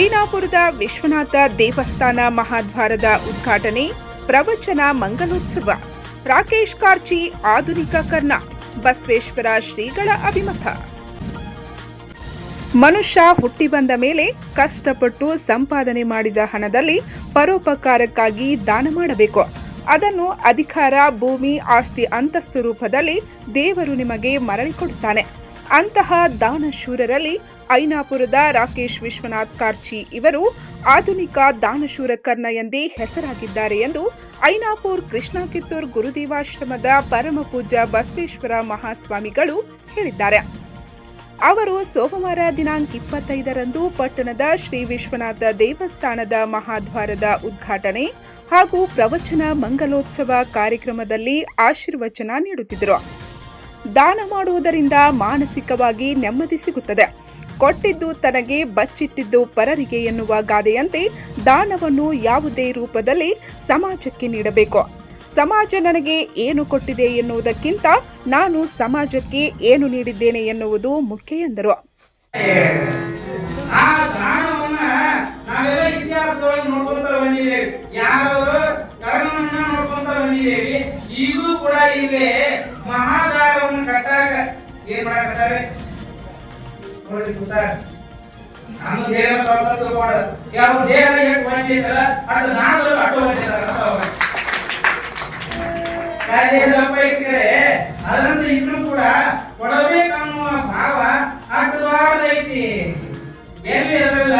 ಐನಾಪುರದ ವಿಶ್ವನಾಥ ದೇವಸ್ಥಾನ ಮಹಾದ್ವಾರದ ಉದ್ಘಾಟನೆ, ಪ್ರವಚನ ಮಂಗಲೋತ್ಸವ. ರಾಕೇಶ್ ಕಾರ್ಚಿ, ಆಧುನಿಕ ಕರ್ಣ, ಬಸವೇಶ್ವರ ಶ್ರೀಗಳ ಅಭಿಮತ. ಮನುಷ್ಯ ಹುಟ್ಟಿ ಬಂದ ಮೇಲೆ ಕಷ್ಟಪಟ್ಟು ಸಂಪಾದನೆ ಮಾಡಿದ ಹಣದಲ್ಲಿ ಪರೋಪಕಾರಕ್ಕಾಗಿ ದಾನ ಮಾಡಬೇಕು. ಅದನ್ನು ಅಧಿಕಾರ, ಭೂಮಿ, ಆಸ್ತಿ, ಅಂತಸ್ತು ರೂಪದಲ್ಲಿ ದೇವರು ನಿಮಗೆ ಮರಳಿ ಕೊಡುತ್ತಾನೆ. ಅಂತಹ ದಾನಶೂರರಲ್ಲಿ ಐನಾಪುರದ ರಾಕೇಶ್ ವಿಶ್ವನಾಥ್ ಕಾರ್ಚಿ ಇವರು ಆಧುನಿಕ ದಾನಶೂರ ಕರ್ಣ ಎಂದೇ ಹೆಸರಾಗಿದ್ದಾರೆ ಎಂದು ಐನಾಪುರ್ ಕೃಷ್ಣ ಕಿತ್ತೂರ್ ಗುರುದೇವಾಶ್ರಮದ ಪರಮ ಪೂಜ್ಯ ಬಸವೇಶ್ವರ ಮಹಾಸ್ವಾಮಿಗಳು ಹೇಳಿದ್ದಾರೆ. ಅವರು ಸೋಮವಾರ ದಿನಾಂಕ ಇಪ್ಪತ್ತೈದರಂದು ಪಟ್ಟಣದ ಶ್ರೀ ವಿಶ್ವನಾಥ ದೇವಸ್ಥಾನದ ಮಹಾದ್ವಾರದ ಉದ್ಘಾಟನೆ ಹಾಗೂ ಪ್ರವಚನ ಮಂಗಲೋತ್ಸವ ಕಾರ್ಯಕ್ರಮದಲ್ಲಿ ಆಶೀರ್ವಚನ ನೀಡುತ್ತಿದ್ದರು. ದಾನ ಮಾಡುವುದರಿಂದ ಮಾನಸಿಕವಾಗಿ ನೆಮ್ಮದಿ ಸಿಗುತ್ತದೆ. ಕೊಟ್ಟಿದ್ದು ತನಗೆ ಬಚ್ಚಿಟ್ಟಿದ್ದು ಪರರಿಗೆ ಎನ್ನುವ ಗಾದೆಯಂತೆ ದಾನವನ್ನು ಯಾವುದೇ ರೂಪದಲ್ಲಿ ಸಮಾಜಕ್ಕೆ ನೀಡಬೇಕು. ಸಮಾಜ ನನಗೆ ಏನು ಕೊಟ್ಟಿದೆ ಎನ್ನುವುದಕ್ಕಿಂತ ನಾನು ಸಮಾಜಕ್ಕೆ ಏನು ನೀಡಿದ್ದೇನೆ ಎನ್ನುವುದು ಮುಖ್ಯ ಎಂದರು. ಆ ಏನ್ ಮಾಡಕತ್ತಾರೆ ನೋಡಿ ಕೂತಾರ ನಮ್ಮ ದೇಹ ಸ್ವಲ್ಪ ತಿಳ್ಕೊಡ ಯಾವ ದೇಹ ಎಷ್ಟು ಬಂದಿದ್ದಲ್ಲ ಅದು ನಾಲ್ಕು ಅಡ್ಡು ಬಂದಿದ್ದಾರೆ ದೇಹದಪ್ಪ ಇಟ್ಟಿದ್ರೆ ಅದರಂತೆ ಇದ್ರೂ ಕೂಡ ಕೊಡಬೇಕನ್ನುವ ಭಾವ ಅಡ್ಡವಾಡದೈತಿ ಎಲ್ಲಿ ಅದಲ್ಲ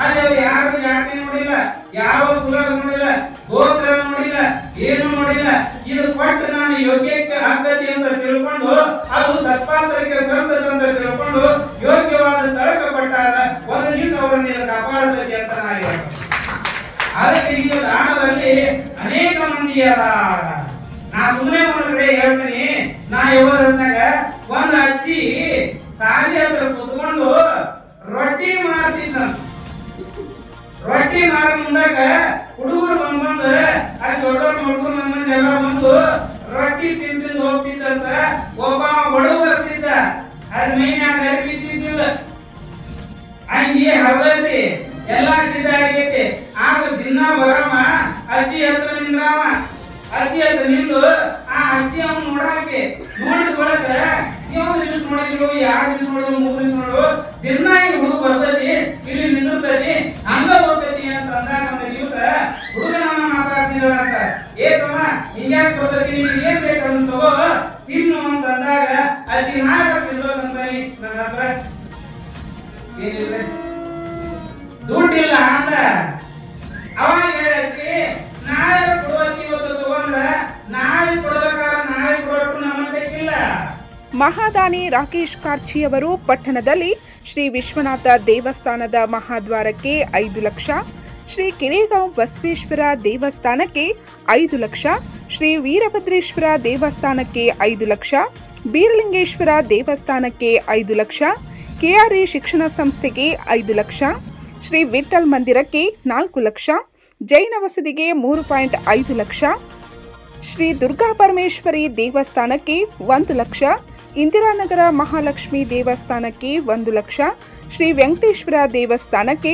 ಅಲ್ಲಿ ಅವ್ರು ಯಾರು ಜಾತಿ ನೋಡಿಲ್ಲ ಯಾವ ಕುಲ ನೋಡಿಲ್ಲ ಗೋತ್ರ ನೋಡಿಲ್ಲ ಏನು ನೋಡಿಲ್ಲ ಸರಂತದ ಅಂತ ತಿಳ್ಕೊಂಡು ಯೋಗ್ಯವಾದ ಸ್ಥಳಕ್ಕೆ ಕೊಟ್ಟಾರ ಒಂದು ದಿವಸ ಅವರನ್ನು ಇದು ಕಾಪಾಡತೈತಿ ಹೇಳ್ತೀನಿ. ಅದಕ್ಕೆ ಈ ದಾನದಲ್ಲಿ ಅನೇಕ ಮಂದಿ ಅದಾರ ನಾ ಸುಮ್ಮನೆ ಒಂದು ಕಡೆ ಹೇಳ್ತೀನಿ, ನಾ ಇವಾಗ ಒಂದು ಅಜ್ಜಿ ಸಾಲಿ ಹತ್ರ ಕುತ್ಕೊಂಡು ರೊಟ್ಟಿ ಮಾರ್ತಿದ್ದ ರೊಟ್ಟಿ ಮಾರ ಮುಂದಾಗ ಹುಡುಗರು ಬಂದ್ ಬಂದ ಅಲ್ಲಿ ದೊಡ್ಡವ್ರು ಹುಡುಗರು ಬಂದ್ ಎಲ್ಲ ಬಂದು ರೊಟ್ಟಿ ತಿಂದು ಹೋಗ್ತಿದ್ದಂತ ಒಬ್ಬ ಅರ್ಬಿ ಹರದೈತಿ ಹಂಗಿ ಹರ್ದೈತಿ ಎಲ್ಲಾ ಆಗೈತಿ ಆಗ ದಿನ ಬರಾಮ ಅಜ್ಜಿ ಹತ್ರ ನಿಂದ್ರಾಮ. ಅಜ್ಜಿ ಹತ್ರ ನಿಂದು ಆ ಅಜ್ಜಿ ಅವನು ನೋಡಾಕೆ ನೋಡಿದ ಬಳಕ ಇವತ್ತು ನಿಮಿಷ ನೋಡಿದ್ರು ಎರಡು ನಿಮಿಷ ನೋಡಿದ್ರು ಮೂರು ನಿಮಿಷ ನೋಡು ದಿನ ಇಲ್ಲಿ ಹುಡುಗ ಬರ್ತೈತಿ ಮಹಾದಾನಿ ರಾಕೇಶ್ ಕಾರ್ಚಿ ಅವರು ಪಟ್ಟಣದಲ್ಲಿ ಶ್ರೀ ವಿಶ್ವನಾಥ ದೇವಸ್ಥಾನದ ಮಹಾದ್ವಾರಕ್ಕೆ ಐದು ಲಕ್ಷ, ಶ್ರೀ ಕಿರೇಗಾಂವ್ ಬಸವೇಶ್ವರ ದೇವಸ್ಥಾನಕ್ಕೆ ಐದು ಲಕ್ಷ, ಶ್ರೀ ವೀರಭದ್ರೇಶ್ವರ ದೇವಸ್ಥಾನಕ್ಕೆ ಐದು ಲಕ್ಷ, ಬೀರಲಿಂಗೇಶ್ವರ ದೇವಸ್ಥಾನಕ್ಕೆ ಐದು ಲಕ್ಷ, ಕೆಆರ್ಎ ಶಿಕ್ಷಣ ಸಂಸ್ಥೆಗೆ ಐದು ಲಕ್ಷ, ಶ್ರೀ ವಿಠಲ್ ಮಂದಿರಕ್ಕೆ ನಾಲ್ಕು ಲಕ್ಷ, ಜೈನ ವಸತಿಗೆ ಮೂರು ಪಾಯಿಂಟ್ ಐದು ಲಕ್ಷ, ಶ್ರೀ ದುರ್ಗಾ ಪರಮೇಶ್ವರಿ ದೇವಸ್ಥಾನಕ್ಕೆ ಒಂದು ಲಕ್ಷ ಇಂದಿರಾನಗರ ಮಹಾಲಕ್ಷ್ಮಿ ದೇವಸ್ಥಾನಕ್ಕೆ ಒಂದು ಲಕ್ಷ, ಶ್ರೀ ವೆಂಕಟೇಶ್ವರ ದೇವಸ್ಥಾನಕ್ಕೆ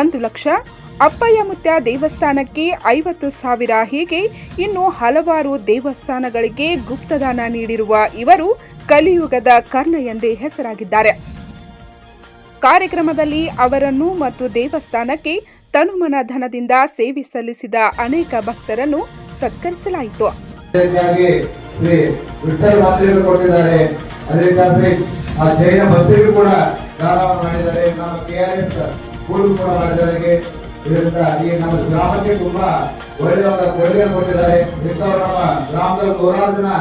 ಒಂದು ಲಕ್ಷ, ಅಪ್ಪಯ್ಯ ಮುತ್ಯ ದೇವಸ್ಥಾನಕ್ಕೆ ಐವತ್ತು ಸಾವಿರ ಹೀಗೆ ಇನ್ನು ಹಲವಾರು ದೇವಸ್ಥಾನಗಳಿಗೆ ಗುಪ್ತದಾನ ನೀಡಿರುವ ಇವರು ಕಲಿಯುಗದ ಕರ್ಣ ಎಂದೇ ಹೆಸರಾಗಿದ್ದಾರೆ. ಕಾರ್ಯಕ್ರಮದಲ್ಲಿ ಅವರನ್ನು ಮತ್ತು ದೇವಸ್ಥಾನಕ್ಕೆ ತನುಮನ ಧನದಿಂದ ಸೇವೆ ಸಲ್ಲಿಸಿದ ಅನೇಕ ಭಕ್ತರನ್ನು ಸತ್ಕರಿಸಲಾಯಿತು. ಶ್ರೀ ವಿಠಲ್ ಮಾತ್ರೆಗಳು ಕೊಟ್ಟಿದ್ದಾರೆ. ಅದರಿಂದಾಗಿ ಆ ಜೈನ ಭಕ್ತರಿಗೂ ಕೂಡ ದಾನ ಮಾಡಿದ್ದಾರೆ. ನಮ್ಮ ಕೆ ಆರ್ ಎಸ್ ಕೂಡ ಮಾಡಿದ್ದಾರೆ ಇದರಿಂದ ಈ ನಮ್ಮ ಗ್ರಾಮಕ್ಕೆ ತುಂಬಾ ಒಳ್ಳೆಯ ಕೊಡುಗೆ ಕೊಟ್ಟಿದ್ದಾರೆ. ಇಂಥವ್ರು ನಮ್ಮ ಗ್ರಾಮದ ನೂರಾರು ಜನ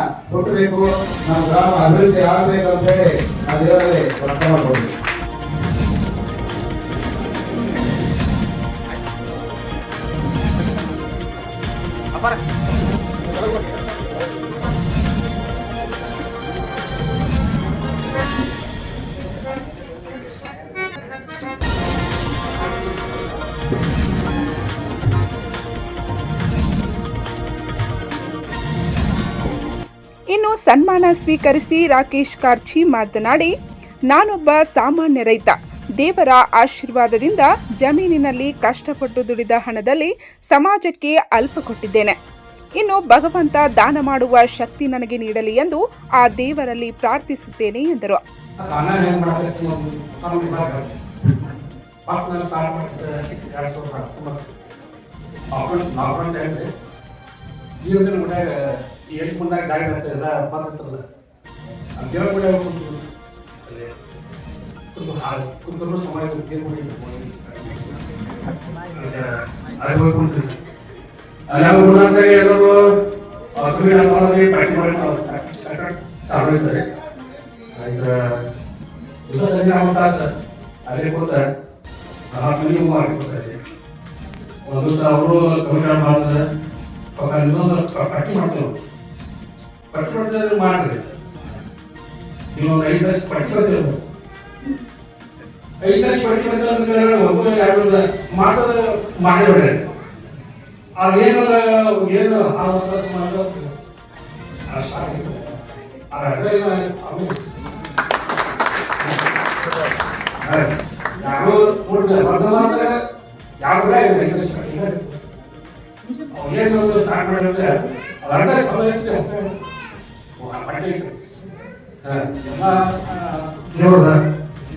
ನಮ್ಮ ಗ್ರಾಮ ಅಭಿವೃದ್ಧಿ ಆಗಬೇಕು ಅಂತ ಹೇಳಿ ಆ ದೇವರಲ್ಲಿ ಪ್ರಾರ್ಥನೆ ಇನ್ನು ಸನ್ಮಾನ ಸ್ವೀಕರಿಸಿ ರಾಕೇಶ್ ಕಾರ್ಚಿ ಮಾತನಾಡಿ, ನಾನೊಬ್ಬ ಸಾಮಾನ್ಯ ರೈತ. ದೇವರ ಆಶೀರ್ವಾದದಿಂದ ಜಮೀನಿನಲ್ಲಿ ಕಷ್ಟಪಟ್ಟು ದುಡಿದ ಹಣದಲ್ಲಿ ಸಮಾಜಕ್ಕೆ ಅಲ್ಪ ಕೊಟ್ಟಿದ್ದೇನೆ. ಇನ್ನು ಭಗವಂತ ದಾನ ಮಾಡುವ ಶಕ್ತಿ ನನಗೆ ನೀಡಲಿ ಎಂದು ಆ ದೇವರಲ್ಲಿ ಪ್ರಾರ್ಥಿಸುತ್ತೇನೆ ಎಂದರು. ಎಲ್ಲಿ ಮುಂದಾಗ ಗಾಡಿ ಬರ್ತಾ ಎಲ್ಲ ಬಂದಿರ್ತಲ್ಲ ಆ ದೇವ್ರ ಕೂಡ ಅಲ್ಲಿ ಕುಂತು ಹಾಳು ಕುಂತು ಸಮಾಜ ಅಲ್ಲಿ ಮುಂದಾಗ ಎಲ್ಲರೂ ಕ್ರೀಡಾ ಮಾಡೋದು ಪ್ರಾಕ್ಟೀಸ್ ಮಾಡಿ ಚಾಲು ಆಗ್ಬಿಟ್ಟಾಗ ಅದೇ ಕೂತ ಮಾಡ್ಕೊತಾರೆ ಒಂದು ಸಾವಿರ ಕವಿತಾ ಮಾಡಿದ್ರೆ ಇನ್ನೊಂದು ಪ- ಪಟ್ಟಿ ಮಾಡ್ತೀವಿ ಮಾಡಿದ್ರೆ ಮಾಡ್ರಿ ಇನ್ನೊಂದು ಐದು ಲಕ್ಷ ಪಟ್ಟಿ ಬರ್ತೀವಿ ನಾವು. ಐದು ಲಕ್ಷ ಪಟ್ಟಿ ಒಂದು ಯಾರು ಮಾಡೋದು ಮಾಡಿಬಿಡ್ರಿ ಅದು ಏನು ಏನು ಹಾಲು ಮಾಡೋದು ಯಾರು ವರ್ಧಮಾನ ಯಾರು ಇಲ್ಲ. ಅವ್ರು ಏನು ಸ್ಟಾರ್ಟ್ ಮಾಡಿದ್ರೆ, ಅದು ಅರ್ಧ ಸಮಯ ಇರುತ್ತೆ. ಓ, ಆ ಬಟ್ಟೆ ಇತ್ತು. ಹ, ಎಲ್ಲ ಆ, ದೇವ್ರದ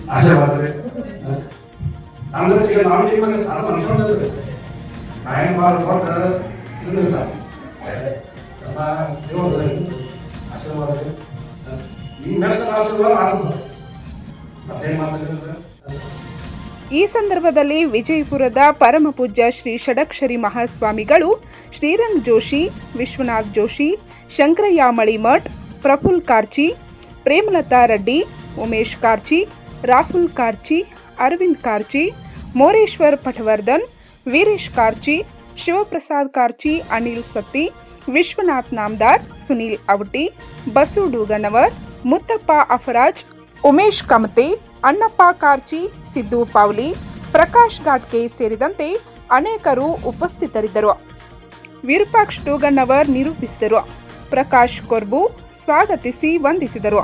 ಆಶೀರ್ವಾದ ರೀ. ಹ. ನಮ್ಮೊಟ್ಟಿಗೆ ನಾವು ಸಾಲ ದೇವ್ರದ ಆಶೀರ್ವಾದ. ಈ ಈ ಸಂದರ್ಭದಲ್ಲಿ ವಿಜಯಪುರದ ಪರಮಪೂಜ್ಯ ಶ್ರೀ ಷಡಕ್ಷರಿ ಮಹಾಸ್ವಾಮಿಗಳು ಶ್ರೀರಂಗ್ ಜೋಶಿ ವಿಶ್ವನಾಥ್ ಜೋಶಿ ಶಂಕರಯ್ಯ ಮಠ್, ಪ್ರಫುಲ್ ಕಾರ್ಚಿ, ಪ್ರೇಮಲತಾ ರೆಡ್ಡಿ, ಉಮೇಶ್ ಕಾರ್ಚಿ, ರಾಹುಲ್ ಕಾರ್ಚಿ, ಅರವಿಂದ್ ಕಾರ್ಚಿ, ಮೋರೇಶ್ವರ್ ಪಟವರ್ಧನ್, ವೀರೇಶ್ ಕಾರ್ಚಿ, ಶಿವಪ್ರಸಾದ್ ಕಾರ್ಚಿ, ಅನಿಲ್ ಸತ್ತಿ, ವಿಶ್ವನಾಥ್ ನಾಮದಾರ್, ಸುನೀಲ್ ಅವಟಿ ಬಸು ಡೂಗನವರ್ ಮುತ್ತಪ್ಪ ಅಫರಾಜ್, ಉಮೇಶ್ ಕಮತೆ, ಅಣ್ಣಪ್ಪ ಕಾರ್ಚಿ, ಸಿದ್ದು ಪಾವ್ಲಿ, ಪ್ರಕಾಶ್ ಘಾಟ್ಗೆ ಸೇರಿದಂತೆ ಅನೇಕರು ಉಪಸ್ಥಿತರಿದ್ದರು. ವಿರೂಪಾಕ್ಷ ಡೂಗನ್ನವರ್ ನಿರೂಪಿಸಿದರು. ಪ್ರಕಾಶ್ ಕೊರ್ಬು ಸ್ವಾಗತಿಸಿ ವಂದಿಸಿದರು.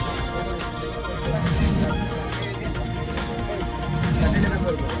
La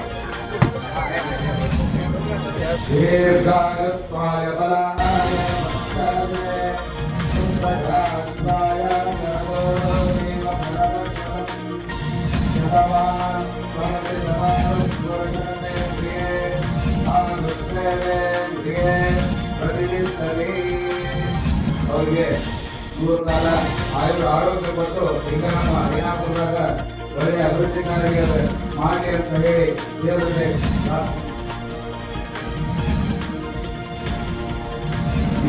दीर्घायुष्माय बलाय सुभद्रास्ताय शतवान् भवति समानुष्णे प्रिये आनुष्णे प्रिये ಮೂರು ಕಾಲ ಆಯುರ್ ಆರೋಗ್ಯ ಮತ್ತು ಈಗ ನಮ್ಮ ಅರಿನಾಪುರದಾಗ ಒಳ್ಳೆಯ ಅಭಿವೃದ್ಧಿ ಕಾರ್ಯ ಮಾಡಿ ಅಂತ ಹೇಳಿ ದೇವರಿಗೆ